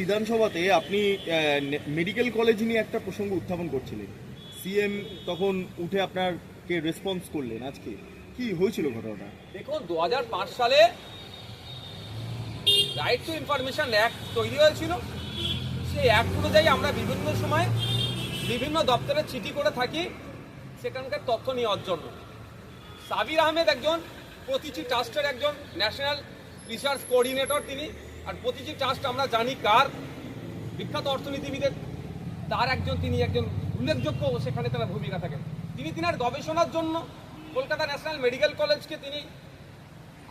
বিধানসভাতে আপনি medical college নিয়ে একটা প্রসঙ্গ উত্থাপন করছিলেন। সিএম তখন উঠে আপনারকে রেসপন্স করলেন আজকে। কি হয়েছিল ঘটনাটা? দেখুন দু হাজার পাঁচ সালে রাইট টু ইনফরমেশন অ্যাক্ট তৈরি হয়েছিল। সেই অ্যাক্ট অনুযায়ী আমরা বিভিন্ন সময় বিভিন্ন দপ্তরে চিঠি করে থাকি, সেখানকার তথ্য নেওয়ার জন্য। সাবির আহমেদ একজন প্রতিটি ট্রাস্টের একজন ন্যাশনাল রিসার্চ কোঅর্ডিনেটর তিনি। আর প্রতিটি ট্রাস্ট আমরা জানি কার। বিখ্যাত অর্থনীতিবিদের, তার একজন, তিনি একজন উল্লেখযোগ্য সেখানে তারা ভূমিকা থাকেন। তিনি তিনার গবেষণার জন্য কলকাতা ন্যাশনাল মেডিকেল কলেজকে তিনি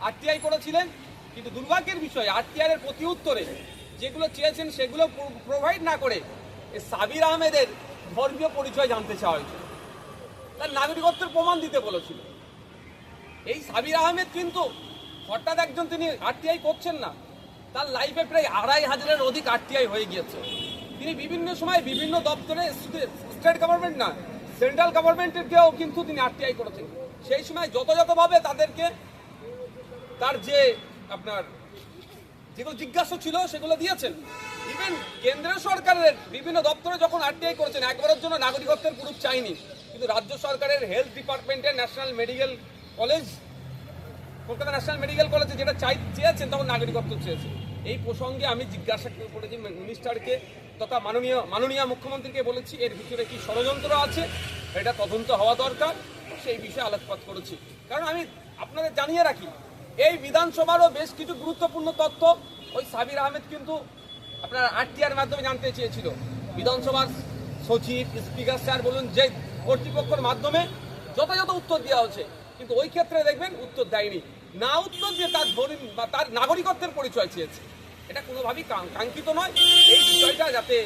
আরটিআই করেছিলেন। কিন্তু দুর্ভাগ্যের বিষয়, আরটিআই এর প্রতি উত্তরে যেগুলো চেয়েছেন সেগুলো প্রোভাইড না করে সাবির আহমেদের ধর্মীয় পরিচয় জানতে চাওয়া হয়েছিল তার নাগরিকত্বের প্রমাণ দিতে বলেছিল। এই সাবির আহমেদ কিন্তু হঠাৎ একজন তিনি আরটিআই করছেন না। তার লাইফে প্রায় আড়াই হাজারের অধিক আরটিআই হয়ে গিয়েছে। তিনি বিভিন্ন সময় বিভিন্ন দপ্তরে স্টেট গভর্নমেন্ট না সেন্ট্রাল গভর্নমেন্টেরকেও কিন্তু তিনি আরটিআই করেছেন। সেই সময় যথাযথভাবে তাদেরকে তার যে আপনার যেগুলো জিজ্ঞাসা ছিল সেগুলো দিয়েছেন। ইভেন কেন্দ্রীয় সরকারের বিভিন্ন দপ্তরে যখন আরটিআই করেছেন, একবারের জন্য নাগরিকত্বের প্রুফ চাইনি। কিন্তু রাজ্য সরকারের হেলথ ডিপার্টমেন্টের national medical college Kolkata national medical কলেজে যেটা চাই চেয়েছেন তখন নাগরিকত্ব চেয়েছেন এই প্রসঙ্গে আমি জিজ্ঞাসা করেছি মিনিস্টারকে তথা মাননীয় মাননীয় মুখ্যমন্ত্রীকে বলেছি, এর ভিতরে কি ষড়যন্ত্র আছে? এটা তদন্ত হওয়া দরকার। সেই বিষয়ে আলোকপাত করেছি। কারণ আমি আপনাদের জানিয়ে রাখি, এই বিধানসভারও বেশ কিছু গুরুত্বপূর্ণ তথ্য ওই সাবির আহমেদ কিন্তু আপনার আরটিআর মাধ্যমে জানতে চেয়েছিল। বিধানসভার সচিব, স্পিকার স্যার বলুন, যে কর্তৃপক্ষের মাধ্যমে যথাযথ উত্তর দেওয়া হচ্ছে কিন্তু ওই ক্ষেত্রে দেখবেন উত্তর দেয়নি। না উত্তর দিয়ে তার ধরিন বা তার নাগরিকত্বের পরিচয় চেয়েছে। এটা কোনোভাবেই কাঙ্ক্ষিত নয়। এই বিষয়টা যাতে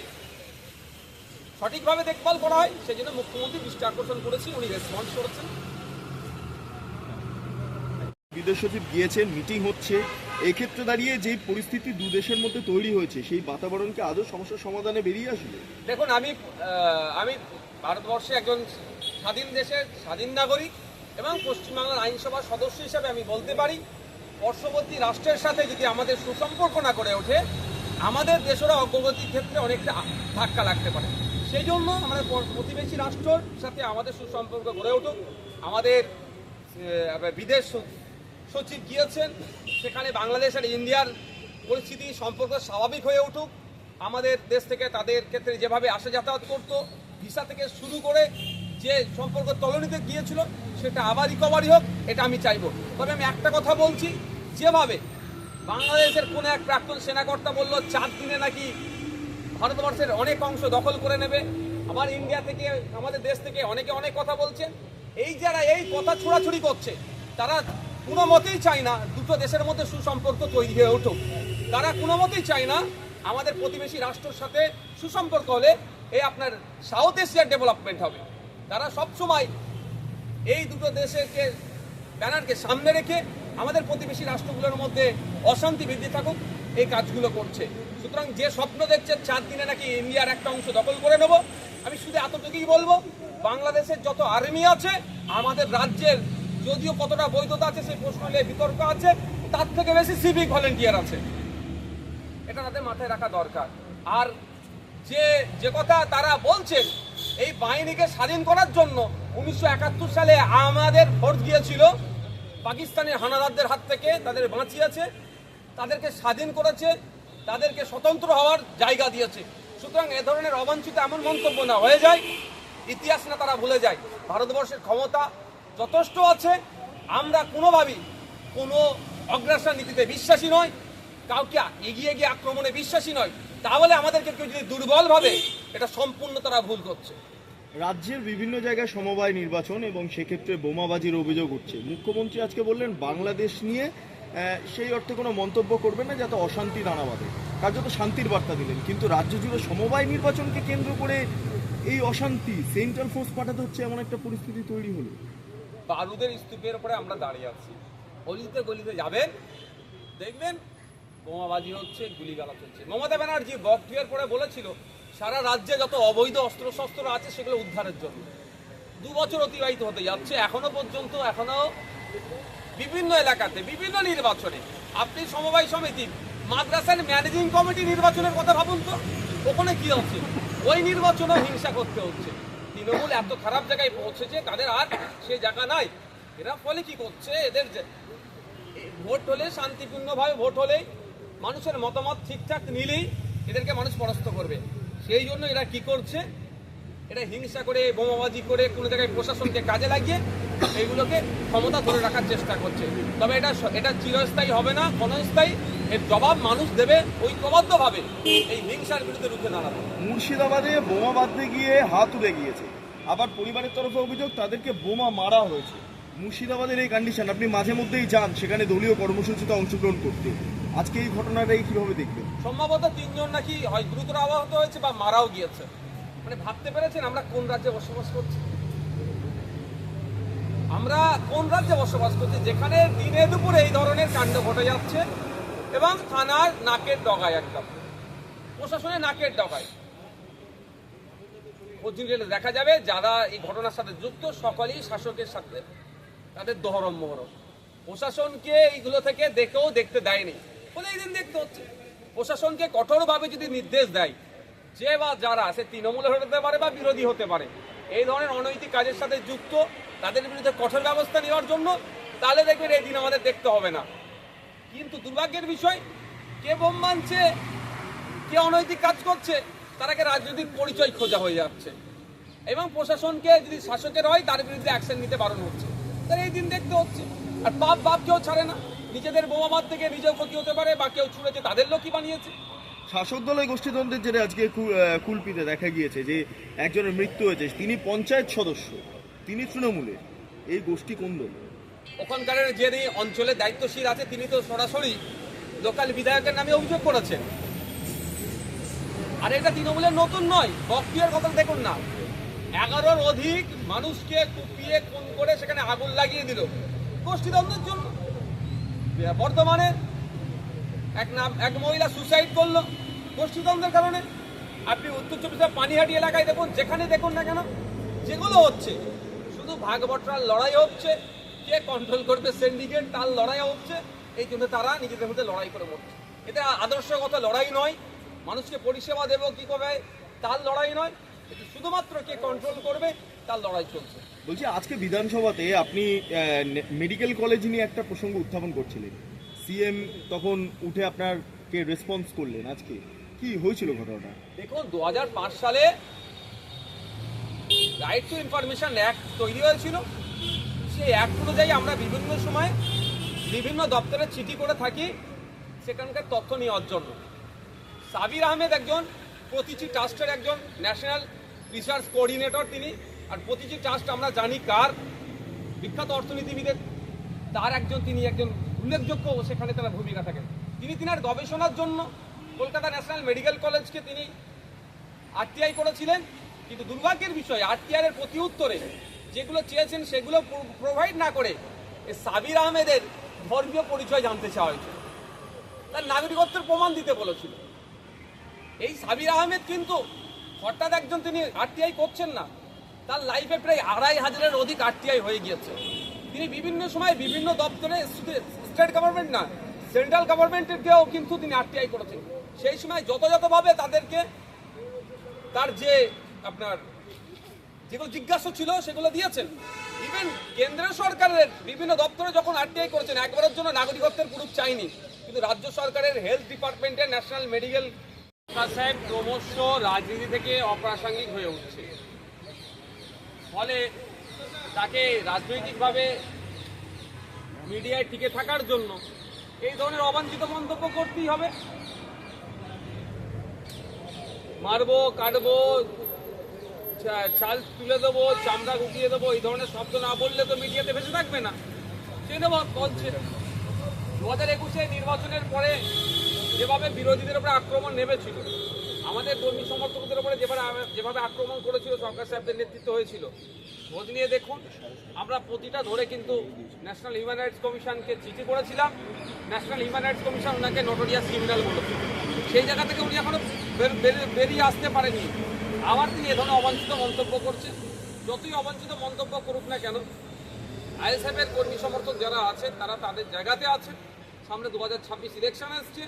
সঠিকভাবে দেখভাল করা হয় সেই জন্য মুখ্যমন্ত্রী দৃষ্টি আকর্ষণ করেছি উনি রেসপন্স করেছেন। বিদেশ সচিব গিয়েছেন মিটিং হচ্ছে। এক্ষেত্রে দাঁড়িয়ে যে পরিস্থিতি দু দেশের মধ্যে তৈরি হয়েছে সেই বাতাবরণকে আদৌ সমস্যার সমাধানে বেরিয়ে আসবে? দেখুন আমি আমি ভারতবর্ষে একজন স্বাধীন দেশের স্বাধীন নাগরিক। এবং পশ্চিমবাংলার আইনসভার সদস্য হিসেবে আমি বলতে পারি, পার্শ্ববর্তী রাষ্ট্রের সাথে যদি আমাদের সুসম্পর্ক না করে ওঠে, আমাদের দেশেরও অগ্রগতির ক্ষেত্রে অনেকটা ধাক্কা লাগতে পারে। সেই জন্য আমাদের প্রতিবেশী রাষ্ট্রের সাথে আমাদের সুসম্পর্ক গড়ে উঠুক। আমাদের বিদেশ সচিব গিয়েছেন, সেখানে বাংলাদেশ আর ইন্ডিয়ার পরিস্থিতি, সম্পর্ক স্বাভাবিক হয়ে উঠুক। আমাদের দেশ থেকে তাদের ক্ষেত্রে যেভাবে আসা যাতায়াত করতো, ভিসা থেকে শুরু করে যে সম্পর্ক তলনিতে গিয়েছিল, সেটা আবার রিকভারি হোক, এটা আমি চাইব। তবে আমি একটা কথা বলছি, যেভাবে বাংলাদেশের কোনো এক প্রাক্তন সেনাকর্তা বলল চার দিনে নাকি ভারতবর্ষের অনেক অংশ দখল করে নেবে, আবার ইন্ডিয়া থেকে, আমাদের দেশ থেকে অনেকে অনেক কথা বলছে। এই যারা এই কথা ছোড়াছুড়ি করছে, তারা কোনো মতেই চায় না দুটো দেশের মধ্যে সুসম্পর্ক তৈরি হয়ে উঠুক। তারা কোনো মতেই চায় না আমাদের প্রতিবেশী রাষ্ট্রের সাথে সুসম্পর্ক হলে এই আপনার সাউথ এশিয়ার ডেভেলপমেন্ট হবে। তারা সবসময় এই দুটো দেশকে, ব্যানারকে সামনে রেখে আমাদের প্রতিবেশী রাষ্ট্রগুলোর মধ্যে অশান্তি বৃদ্ধি থাকুক, এই কাজগুলো করছে। সুতরাং যে স্বপ্ন দেখছে, চার দিনে নাকি ইন্ডিয়ার একটা অংশ দখল করে নেব। আমি শুধু এতটুকুই বলব, বাংলাদেশের যত আর্মি আছে, আমাদের রাজ্যের যদিও কতটা বৈধতা আছে, সেই প্রশ্ন নিয়ে বিতর্ক আছে, তার থেকে বেশি সিভিক ভলেন্টিয়ার আছে। এটা তাদের মাথায় রাখা দরকার। আর যে যে কথা তারা বলছেন এই বাহিনীকে স্বাধীন করার জন্য উনিশশো একাত্তর সালে আমাদের ফোর্স গিয়েছিল। পাকিস্তানের হানাদারদের হাত থেকে তাদের বাঁচিয়েছে, তাদেরকে স্বাধীন করেছে, তাদেরকে স্বতন্ত্র হওয়ার জায়গা দিয়েছে। সুতরাং এ ধরনের অবাঞ্ছিত এমন মন্তব্য না হয়ে যায়, ইতিহাস না তারা ভুলে যায়। ভারতবর্ষের ক্ষমতা যথেষ্ট আছে, আমরা কোনোভাবেই কোনো অগ্রাসন নীতিতে বিশ্বাসী নয়, কাউকে এগিয়ে গিয়ে আক্রমণে বিশ্বাসী নয়। তাহলে আমাদেরকে কেউ যদি দুর্বল ভাবে এটা সম্পূর্ণ তারা ভুল করছে। রাজ্যের বিভিন্ন জায়গায় সমবায় নির্বাচন এবং সেক্ষেত্রে বোমাবাজির অভিযোগ উঠছে। মুখ্যমন্ত্রী আজকে বললেন বাংলাদেশ নিয়ে সেই অর্থে কোনো মন্তব্য করবেন না যাতে অশান্তি দানা বাঁধে। কার্যত শান্তির বার্তা দিলেন কিন্তু রাজ্য জুড়ে সমবায় নির্বাচনকে কেন্দ্র করে এই অশান্তি সেন্ট্রাল ফোর্স পাঠাতে হচ্ছে এমন একটা পরিস্থিতি তৈরি হলো। বারুদের স্তূপের উপরে আমরা দাঁড়িয়ে আছি। গলিতে গলিতে যাবেন দেখবেন বোমাবাজি হচ্ছে গুলিগালা চলছে মমতা ব্যানার্জি বকটুয়ের পরে বলেছিল, সারা রাজ্যে যত অবৈধ অস্ত্রশস্ত্র আছে, সেগুলো উদ্ধারের জন্য। দু বছর অতিবাহিত হতে যাচ্ছে, এখনও পর্যন্ত, এখনও বিভিন্ন এলাকাতে, বিভিন্ন নির্বাচনে। আপনি সমবায় সমিতি মাদ্রাসার ম্যানেজিং কমিটি নির্বাচনের কথা ভাবুন তো, ওখানে কি হচ্ছে? ওই নির্বাচনে হিংসা করতে হচ্ছে। তৃণমূল এত খারাপ জায়গায় পৌঁছেছে, তাদের আর সে জায়গা নাই। এরা ফলে কি করছে? এদের ভোট হলে শান্তিপূর্ণভাবে ভোট হলে মানুষের মতামত ঠিকঠাক নিলেই এদেরকে মানুষ পরাস্ত করবে। সেই জন্য এরা কি করছে? এটা হিংসা করে, বোমাবাজি করে, কোনো জায়গায় প্রশাসনকে কাজে লাগিয়ে এগুলোকে ক্ষমতা ধরে রাখার চেষ্টা করছে। তবে এটা এটা চিরস্থায়ী হবে না ক্ষণস্থায়ী এর জবাব মানুষ দেবে ঐক্যবদ্ধভাবে। এই হিংসার বিরুদ্ধে রুখে দাঁড়াবে। মুর্শিদাবাদে বোমা বাঁধতে গিয়ে হাত উড়ে গিয়েছে। আবার পরিবারের তরফে অভিযোগ, তাদেরকে বোমা মারা হয়েছে। মুর্শিদাবাদের এই কন্ডিশন আপনি মাঝে মধ্যেই যান, সেখানে দলীয় কর্মসূচিতে অংশগ্রহণ করতে। আজকে এই ঘটনাটাই কীভাবে দেখবেন সম্ভবত তিনজন নাকি হয়, গুরুতর আহত হয়েছে বা মারাও গিয়েছে। মানে ভাবতে পেরেছেন আমরা কোন রাজ্যে বসবাস করছি? আমরা কোন রাজ্যে বসবাস করছি? যেখানে দিনে দুপুরে এই ধরনের কাণ্ড ঘটে যাচ্ছে এবং থানার নাকের ডগায় একদম। প্রশাসনের নাকের ডগায়। খোঁজ দেখা যাবে, যারা এই ঘটনার সাথে যুক্ত, সকলেই শাসকের সাথে তাদের দহরম মহরম। প্রশাসনকে এইগুলো থেকে দেখেও দেখতে দেয়নি। এই দেখতে হচ্ছে। প্রশাসনকে কঠোরভাবে যদি নির্দেশ দেয়, যে বা যারা, সে তৃণমূলের হতে পারে বা বিরোধী হতে পারে, এই ধরনের অনৈতিক কাজের সাথে যুক্ত, তাদের বিরুদ্ধে কঠোর ব্যবস্থা নেওয়ার জন্য, তাহলে দেখবেন এই দিন আমাদের দেখতে হবে না। কিন্তু দুর্ভাগ্যের বিষয়, কে বোম মানছে কে অনৈতিক কাজ করছে তারাকে রাজনৈতিক পরিচয় খোঁজা হয়ে যাচ্ছে। এবং প্রশাসনকে যদি শাসকের হয়, তার বিরুদ্ধে অ্যাকশন নিতে বারণ হচ্ছে। তাহলে এই দিন দেখতে হচ্ছে। আর বাপ বাপ কেউ ছাড়ে না। নিজেদের বোমা মার থেকে নিজেও ক্ষতি হতে পারে বা কেউ ছুঁড়েছে তাদের লোকই বানিয়েছে। শাসক দল এই গোষ্ঠীদ্বন্দ্বের জেরে আজকে কুলপিতে দেখা গিয়েছে যে একজনের মৃত্যু হয়েছে তিনি পঞ্চায়েত সদস্য তিনি তৃণমূলের। এই গোষ্ঠী কোন দল? ওখানকার যিনি অঞ্চলে দায়িত্বশীল আছে তিনি তো সরাসরি লোকাল বিধায়কের নামে অভিযোগ করেছেন। আর এটা তৃণমূলের নতুন নয় বক্তিয়ার কথা দেখুন না। এগারোর অধিক মানুষকে কুপিয়ে খুন করে সেখানে আগুন লাগিয়ে দিল। গোষ্ঠীদ্বন্দ্বের জন্য বর্তমানে এক নাম, এক মহিলা সুসাইড করল গোষ্ঠীদ্বন্দ্বের কারণে। আপনি উত্তর চব্বিশ পানিহাটি এলাকায় দেখুন, যেখানে দেখুন না কেন, যেগুলো হচ্ছে, শুধু ভাগ বটরার লড়াই হচ্ছে, কে কন্ট্রোল করবে সিন্ডিকেট তার লড়াই হচ্ছে, এই জন্য তারা নিজেদের মধ্যে লড়াই করে মরছে। এটা আদর্শগত লড়াই নয়, মানুষকে পরিষেবা দেবো কি করবে, তার লড়াই নয় এটা শুধুমাত্র কে কন্ট্রোল করবে তার লড়াই চলছে। বলছি আজকে বিধানসভাতে আপনি মেডিকেল কলেজ নিয়ে একটা প্রসঙ্গ উত্থাপন করছিলেন। সিএম তখন উঠে আপনার কে রেসপন্স করলেন আজকে। কি হয়েছিল ঘটনাটা? দেখুন দু হাজার পাঁচ সালে রাইট টু ইনফরমেশন অ্যাক্ট তৈরি হয়েছিল। সেই অ্যাক্ট অনুযায়ী আমরা বিভিন্ন সময় বিভিন্ন দপ্তরে চিঠি করে থাকি সেখানকার তথ্য নেওয়ার জন্য। সাবির আহমেদ একজন প্রতিটি ট্রাস্টের একজন ন্যাশনাল রিসার্চ কোঅর্ডিনেটর তিনি। আর প্রতিটি ট্রাস্ট আমরা জানি কার। বিখ্যাত অর্থনীতিবিদের, তার একজন, তিনি একজন উল্লেখযোগ্য সেখানে তার ভূমিকা থাকেন। তিনি তিনার গবেষণার জন্য কলকাতা ন্যাশনাল মেডিকেল কলেজকে তিনি আরটিআই করেছিলেন। কিন্তু দুর্ভাগ্যের বিষয়, আরটিআই এর প্রতি উত্তরে যেগুলো চেয়েছেন সেগুলো প্রোভাইড না করে সাবির আহমেদের ধর্মীয় পরিচয় জানতে চাওয়া হয়েছে। তার নাগরিকত্বের প্রমাণ দিতে বলেছিল। এই সাবির আহমেদ কিন্তু হঠাৎ একজন তিনি আরটিআই করছেন না। তার লাইফে প্রায় আড়াই হাজারের অধিক আরটিআই হয়ে গিয়েছে। তিনি বিভিন্ন সময় বিভিন্ন দপ্তরে স্টেট গভর্নমেন্ট না সেন্ট্রাল গভর্নমেন্টেরকেও কিন্তু তিনি আরটিআই করেছেন। সেই সময় যথাযথভাবে তাদেরকে তার যে আপনার যেগুলো জিজ্ঞাসা ছিল সেগুলো দিয়েছেন। ইভেন কেন্দ্রের সরকারের বিভিন্ন দপ্তরে যখন আরটিআই করেছেন, একবারের জন্য নাগরিকত্বের প্রুফ চাইনি। কিন্তু রাজ্য সরকারের হেলথ ডিপার্টমেন্টের ন্যাশনাল মেডিকেল সাহেব, ক্রমশ রাজনীতি থেকে অপ্রাসঙ্গিক হয়ে উঠছে। ফলে তাকে রাজনৈতিকভাবে মিডিয়ায় টিকে থাকার জন্য এই ধরনের অবাঞ্ছিত মন্তব্য করতেই হবে। মারবো, কাটবো চাল তুলে দেবো, চামড়া গুটিয়ে দেবো, এই ধরনের শব্দ না বললে তো মিডিয়াতে ভেসে থাকবে না। সেই বলছে দু হাজার একুশে নির্বাচনের পরে যেভাবে বিরোধীদের উপরে আক্রমণ নেমেছিল আমাদের কর্মী সমর্থকদের উপরে যেভাবে যেভাবে আক্রমণ করেছিল সরকার সাহেবদের নেতৃত্ব হয়েছিল, খোঁজ নিয়ে দেখুন, আমরা প্রতিটা ধরে কিন্তু ন্যাশনাল হিউম্যান রাইটস কমিশনকে চিঠি করেছিলাম। ন্যাশনাল হিউম্যান রাইটস কমিশন ওনাকে নোটোরিয়াস ক্রিমিনাল বলেছিল সেই জায়গা থেকে উনি এখনও বের- বের- বেরিয়ে আসতে পারেনি আবার তিনি এ ধরনের অবাঞ্ছিত মন্তব্য করছেন। যতই অবাঞ্ছিত মন্তব্য করুক না কেন আইএসএফের কর্মী সমর্থক যারা আছেন তারা তাদের জায়গাতে আছেন সামনে দু হাজার ছাব্বিশ ইলেকশন আসছে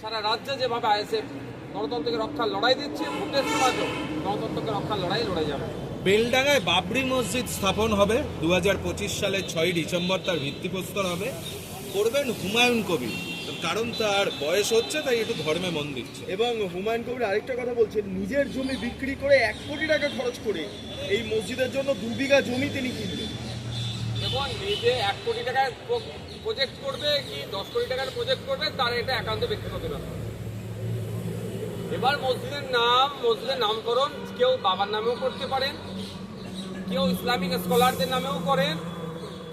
সারা রাজ্যে যেভাবে আইএসএফ গণতন্ত্রকে রক্ষার লড়াই দিচ্ছে ভোটের সমাজও গণতন্ত্রকে রক্ষার লড়াই লড়ে যাবে। বেলডাঙ্গায় বাবরি মসজিদ স্থাপন হবে দু সালের ছয়ই ডিসেম্বর তার ভিত্তিপ্রস্তর হবে। করবেন হুমায়ুন কবির। কারণ তার বয়স হচ্ছে তাই একটু ধর্মে মন দিচ্ছে। এবং হুমায়ুন কবির আরেকটা কথা বলছেন নিজের জমি বিক্রি করে এক কোটি টাকা খরচ করে এই মসজিদের জন্য দু বিঘা জমি তিনি কিনবেন। এবং নিজে এক কোটি টাকার প্রজেক্ট করবে কি দশ কোটি টাকার প্রজেক্ট করবে তার এটা একান্ত ব্যক্তিগত ব্যাপার। এবার মসজিদের নাম, মসজিদের নামকরণ কেউ বাবার নামেও করতে পারেন, কেউ ইসলামিক স্কলারদের নামেও করেন,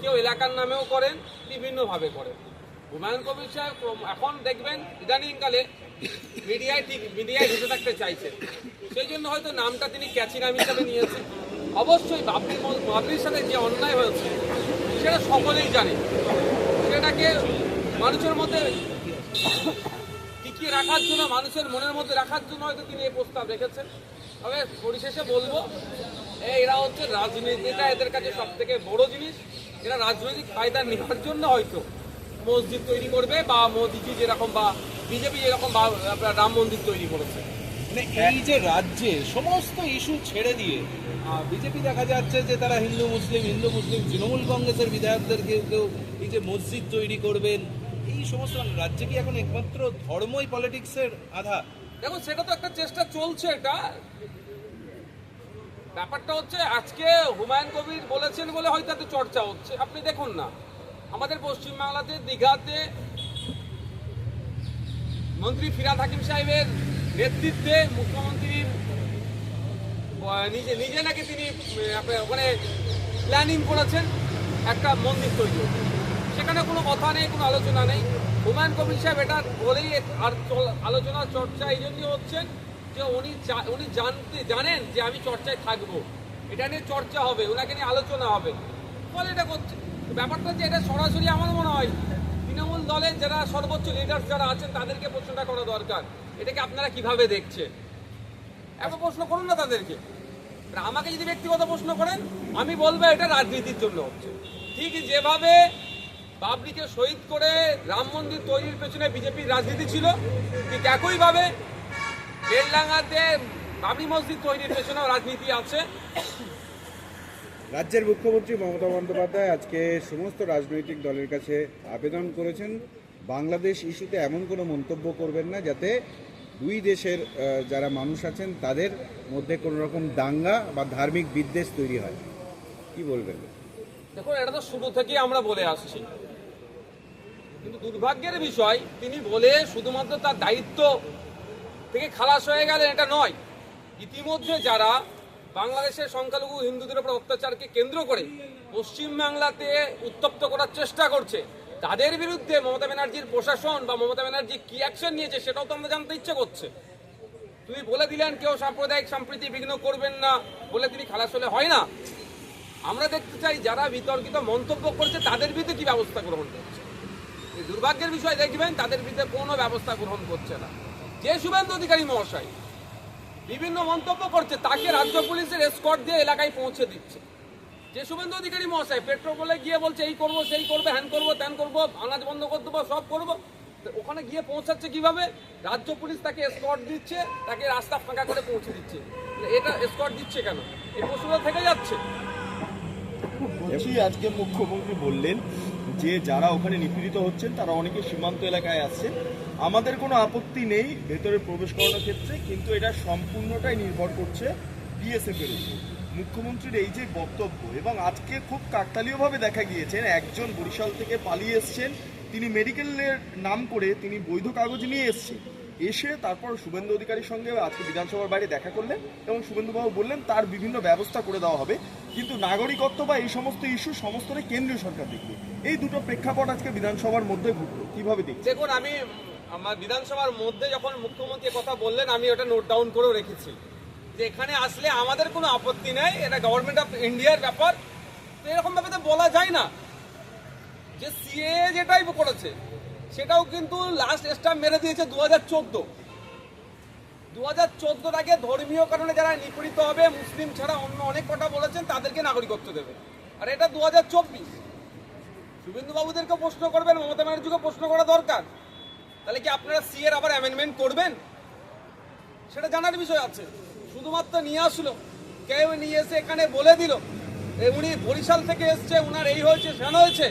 কেউ এলাকার নামেও করেন, বিভিন্নভাবে করেন। হুমায়ুন কবির সাহেব এখন দেখবেন ইদানিংকালে মিডিয়ায় ঠিক মিডিয়ায় ভেসে থাকতে চাইছেন। সেই জন্য হয়তো নামটা তিনি ক্যাচি নাম হিসাবে নিয়েছেন। অবশ্যই বাবরি বাবরির সাথে যে অন্যায় হয়েছে, সেটা সকলেই জানে। সেটাকে মানুষের মধ্যে টিকিয়ে রাখার জন্য, মানুষের মনের মধ্যে রাখার জন্য হয়তো তিনি এই প্রস্তাব রেখেছেন। তবে পরিশেষে বলব এরা হচ্ছে রাজনীতিটা এদের কাছে সব থেকে বড় জিনিস। এরা রাজনৈতিক ফায়দা নেওয়ার জন্য হয়তো মসজিদ তৈরি করবে বা মোদিজি যেরকম বা বিজেপি যেরকম রাম মন্দির তৈরি করেছে। মানে এই যে রাজ্যে সমস্ত ইস্যু ছেড়ে দিয়ে বিজেপি দেখা যাচ্ছে যে তারা হিন্দু, মুসলিম হিন্দু, মুসলিম, তৃণমূল কংগ্রেসের বিধায়কদেরকে এই যে মসজিদ তৈরি করবেন সমস্ত রাজ্যে কি এখন একমাত্র ধর্মই পলিটিক্সের আধার? দেখুন, সেটা তো একটা চেষ্টা চলছে এটা। ব্যাপারটা হচ্ছে, আজকে হুমায়ুন কবির বলেছেন বলে হয়তো এত চর্চা হচ্ছে। আপনি দেখুন না। আমাদের পশ্চিমবাংলাতে দীঘাতে মন্ত্রী ফিরাদ হাকিম সাহেবের নেতৃত্বে মুখ্যমন্ত্রী নিজে নিজে নাকি তিনি ওখানে প্ল্যানিং করেছেন একটা মন্দির তৈরি সেখানে কোনো কথা নেই, কোনো আলোচনা নেই। হুমায়ুন কবির সাহেব এটা বলেই আর আলোচনা, চর্চা এই জন্যই হচ্ছেন যে উনি উনি জানতে জানেন যে আমি চর্চায় থাকব। এটা নিয়ে চর্চা হবে, ওনাকে নিয়ে আলোচনা হবে। ফলে এটা করছে। ব্যাপারটা হচ্ছে এটা সরাসরি আমার মনে হয় তৃণমূল দলের যারা সর্বোচ্চ লিডার যারা আছেন, তাদেরকে প্রশ্নটা করা দরকার। এটাকে আপনারা কীভাবে দেখছেন? এত প্রশ্ন করুন না তাদেরকে। আমাকে যদি ব্যক্তিগত প্রশ্ন করেন, আমি বলব এটা রাজনীতির জন্য হচ্ছে। ঠিক যেভাবে বাবরিকে শহীদ করে রাম মন্দির তৈরির পেছনে বিজেপির রাজনীতি ছিল। ঠিক একইভাবে বেলডাঙ্গাতে বাবরি মসজিদ তৈরির পেছনেও রাজনীতি আছে। রাজ্যের মুখ্যমন্ত্রী মমতা বন্দ্যোপাধ্যায় আজকে সমস্ত রাজনৈতিক দলের কাছে আবেদন করেছেন বাংলাদেশ ইস্যুতে এমন কোনো মন্তব্য করবেন না যাতে দুই দেশের যারা মানুষ আছেন তাদের মধ্যে কোনো রকম দাঙ্গা বা ধার্মিক বিদ্বেষ তৈরি হয়। কি বলবেন? দেখুন এটা তো শুরু থেকেই আমরা বলে আসছি। কিন্তু দুর্ভাগ্যের বিষয়, তিনি বলে শুধুমাত্র তার দায়িত্ব থেকে খালাস হয়ে গেলেন, এটা নয়। ইতিমধ্যে যারা বাংলাদেশের সংখ্যালঘু হিন্দুদের উপর অত্যাচারকে কেন্দ্র করে পশ্চিমবাংলাতে উত্তপ্ত করার চেষ্টা করছে, তাদের বিরুদ্ধে মমতা ব্যানার্জির প্রশাসন বা মমতা ব্যানার্জি কি অ্যাকশন নিয়েছে সেটাও তো আমরা জানতে ইচ্ছে করছে। তুমি বলে দিলেন কেউ সাম্প্রদায়িক সম্প্রীতি বিঘ্ন করবেন না, বলে তিনি খালাস হলে হয় না। আমরা দেখতে চাই যারা বিতর্কিত মন্তব্য করছে তাদের বিরুদ্ধে কি ব্যবস্থা গ্রহণ করছে। দুর্ভাগ্যের বিষয় দেখবেন, তাদের বিরুদ্ধে কোনো ব্যবস্থা গ্রহণ করছে না। যে শুভেন্দু অধিকারী মহাশয় বিভিন্ন মন্তব্য করছে, তাকে রাজ্য পুলিশের এসকর্ট দিয়ে এলাকায় পৌঁছে দিচ্ছে। যে শুভেন্দু অধিকারী মহাশয় পেট্রোপোলে গিয়ে বলছে, এই করব, সেই করব, হ্যান করব, ত্যান করব, আনাজ বন্ধ করে দেবো, সব করব। ওখানে গিয়ে পৌঁছাচ্ছে কীভাবে? রাজ্য পুলিশ তাকে এসকর্ট দিচ্ছে, তাকে রাস্তা ফাঁকা করে পৌঁছে দিচ্ছে। এটা এসকর্ট দিচ্ছে কেন? এই প্রশ্নটা থেকে যাচ্ছে। বলছি, আজকে মুখ্যমন্ত্রী বললেন যে যারা ওখানে নিপীড়িত হচ্ছেন, তারা অনেকে সীমান্ত এলাকায় আসছেন। আমাদের কোনো আপত্তি নেই ভেতরে প্রবেশ করানোর ক্ষেত্রে, কিন্তু এটা সম্পূর্ণটাই নির্ভর করছে বিএসএফ এর উপর। মুখ্যমন্ত্রীর এই যে বক্তব্য, এবং আজকে খুব কাকতালীয়ভাবে দেখা গিয়েছেন, একজন বরিশাল থেকে পালিয়ে এসছেন, তিনি মেডিকেলের নাম করে তিনি বৈধ কাগজ নিয়ে এসছেন। এসে তারপর শুভেন্দু অধিকারীর সঙ্গে আজকে বিধানসভার বাইরে দেখা করলেন এবং শুভেন্দুবাবু বললেন, তার বিভিন্ন ব্যবস্থা করে দেওয়া হবে। কিন্তু নাগরিকত্ব বা এই সমস্ত ইস্যু সমস্তটাই কেন্দ্রীয় সরকার দেখবে। এই দুটো প্রেক্ষাপট আজকে বিধানসভার মধ্যে ঘটলো কীভাবে দেখছে দেখুন, আমি, আমার বিধানসভার মধ্যে যখন মুখ্যমন্ত্রী কথা বললেন, আমি ওটা নোট ডাউন করেও রেখেছি। যে এখানে আসলে আমাদের কোনো আপত্তি নেই, এটা গভর্নমেন্ট অফ ইন্ডিয়ার ব্যাপার। তো এরকম ভাবে তো বলা যায় না। যে সিএ যেটাই করেছে সেটাও কিন্তু লাস্ট স্টাম্প মেরে দিয়েছে দু হাজার চোদ্দ। দু হাজার চোদ্দোর আগে ধর্মীয় কারণে যারা নিপীড়িত হবে, মুসলিম ছাড়া অন্য অনেক কথা বলেছেন, তাদেরকে নাগরিকত্ব দেবে। আর এটা দু হাজার চব্বিশ। শুভেন্দু বাবুদেরকে প্রশ্ন করবেন, মমতা ব্যানার্জিকে প্রশ্ন করা দরকার। তাহলে কি আপনারা সি এর আবার অ্যামেন্ডমেন্ট করবেন? সেটা জানার বিষয় আছে। শুধুমাত্র নিয়ে আসলো। কেউ নিয়ে এসে এখানে বলে দিল উনি বরিশাল থেকে এসছে, উনার এই হয়েছে, সেন হয়েছে।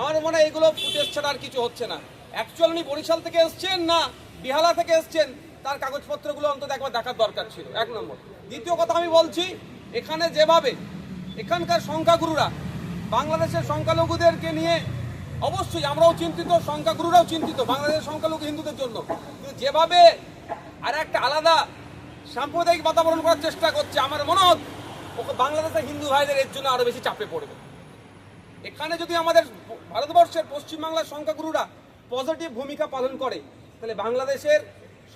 আমার মনে হয় এগুলো ফুটেজ ছাড়া আর কিছু হচ্ছে না। অ্যাকচুয়াল উনি বরিশাল থেকে এসছেন না বিহালা থেকে এসছেন? তার কাগজপত্রগুলো অন্তত একবার দেখার দরকার ছিল। এক নম্বর। দ্বিতীয় কথা আমি বলছি, এখানে যেভাবে এখানকার সংখ্যাগুরুরা, বাংলাদেশের সংখ্যালঘুদেরকে নিয়ে অবশ্যই আমরাও চিন্তিত, সংখ্যাগুরুরাও চিন্তিত, বাংলাদেশের সংখ্যালঘু হিন্দুদের জন্য। কিন্তু যেভাবে আর একটা আলাদা সাম্প্রদায়িক বাতাবরণ করার চেষ্টা করছে, আমার মনে হয় বাংলাদেশের হিন্দু ভাইদের এর জন্য আরও বেশি চাপে পড়বে। এখানে যদি আমাদের ভারতবর্ষের পশ্চিমবাংলার সংখ্যাগুরুরা পজিটিভ ভূমিকা পালন করে তাহলে বাংলাদেশের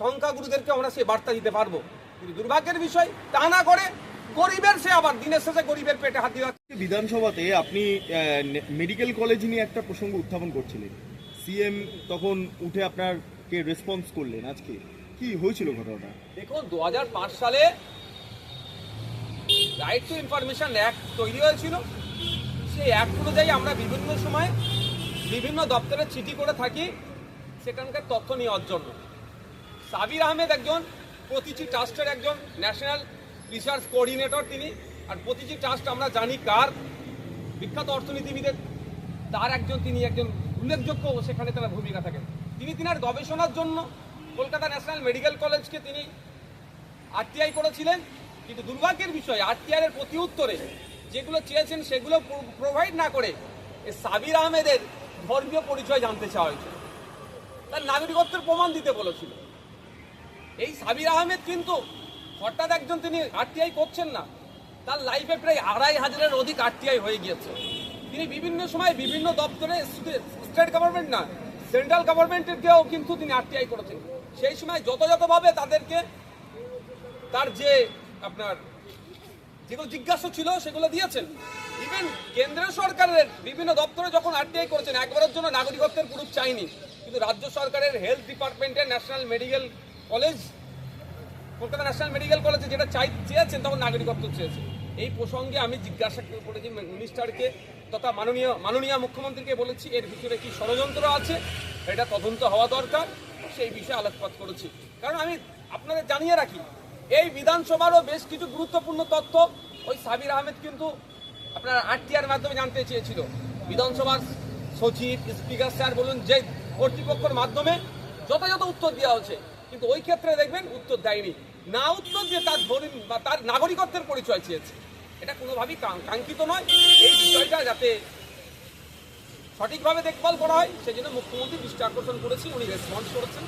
সংখ্যাগুরুদেরকে আমরা সে বার্তা দিতে পারব। কিন্তু দুর্ভাগ্যের বিষয় তা না করে গরিবের সে আবার দিনের শেষে গরিবের পেটে হাত দিয়ে বিধানসভাতে আপনি মেডিকেল কলেজ নিয়ে একটা প্রসঙ্গ উত্থাপন করছিলেন। সিএম তখন উঠে আপনারকে রেসপন্স করলেন আজকে। কি হয়েছিল ঘটনাটা? দেখুন দু হাজার পাঁচ সালে রাইট টু ইনফরমেশন অ্যাক্ট তৈরি হয়েছিল। সেই অ্যাক্ট অনুযায়ী আমরা বিভিন্ন সময় বিভিন্ন দপ্তরে চিঠি করে থাকি, সেখানকার তথ্য নেওয়ার জন্য। সাবির আহমেদ একজন, প্রতিটি ট্রাস্টের একজন ন্যাশনাল রিসার্চ কোঅর্ডিনেটর তিনি, আর প্রতিটি ট্রাস্ট আমরা জানি কার। বিখ্যাত অর্থনীতিবিদের, তার একজন তিনি একজন উল্লেখযোগ্য সেখানে তার ভূমিকা থাকেন। তিনি তিনার গবেষণার জন্য কলকাতা ন্যাশনাল মেডিকেল কলেজকে তিনি আরটিআই করেছিলেন। কিন্তু দুর্ভাগ্যের বিষয় আরটিআই এর প্রতি উত্তরে যেগুলো চেয়েছেন সেগুলো প্রোভাইড না করে সাবির আহমেদের ধর্মীয় পরিচয় জানতে চাওয়া হয়েছিল তার নাগরিকত্বের প্রমাণ দিতে বলেছিল। এই সাবির আহমেদ কিন্তু হঠাৎ একজন তিনি আরটিআই করছেন না, তার লাইফে প্রায় আড়াই হাজারের অধিক আরটিআই হয়ে গিয়েছে। তিনি বিভিন্ন সময় বিভিন্ন দপ্তরে স্টেট গভর্নমেন্ট না সেন্ট্রাল গভর্নমেন্টেরকেও কিন্তু তিনি আরটিআই করেছেন। সেই সময় যথাযথভাবে তাদেরকে তার যে আপনার যেগুলো জিজ্ঞাসা ছিল সেগুলো দিয়েছেন। ইভেন কেন্দ্রীয় সরকারের বিভিন্ন দপ্তরে যখন আরটিআই করেছেন, একবারের জন্য নাগরিকত্বের প্রুফ চাইনি কিন্তু রাজ্য সরকারের হেলথ ডিপার্টমেন্টের national medical college Kolkata national medical কলেজে যেটা চাই, চেয়েছেন, তখন নাগরিকত্ব চেয়েছেন এই প্রসঙ্গে আমি জিজ্ঞাসা করেছি মিনিস্টারকে তথা মাননীয় মাননীয় মুখ্যমন্ত্রীকে বলেছি, এর ভিতরে কি ষড়যন্ত্র আছে? এটা তদন্ত হওয়া দরকার। সেই বিষয়ে আলোকপাত করেছি। কারণ আমি আপনাদের জানিয়ে রাখি, এই বিধানসভারও বেশ কিছু গুরুত্বপূর্ণ তথ্য ওই সাবির আহমেদ কিন্তু আপনার আরটিআর মাধ্যমে জানতে চেয়েছিল। বিধানসভার সচিব, স্পিকার, স্যার বলুন, যে কর্তৃপক্ষের মাধ্যমে যথাযথ উত্তর দেওয়া হচ্ছে। কিন্তু ওই ক্ষেত্রে দেখবেন উত্তর দেয়নি। না উত্তর দিয়ে তার ধরিন বা তার নাগরিকত্বের পরিচয় চেয়েছে। এটা কোনোভাবেই কাঙ্ক্ষিত নয়। এই বিষয়টা যাতে সঠিকভাবে দেখভাল করা হয়, সেজন্য মুখ্যমন্ত্রী দৃষ্টি আকর্ষণ করেছি উনি রেসপন্স করেছেন।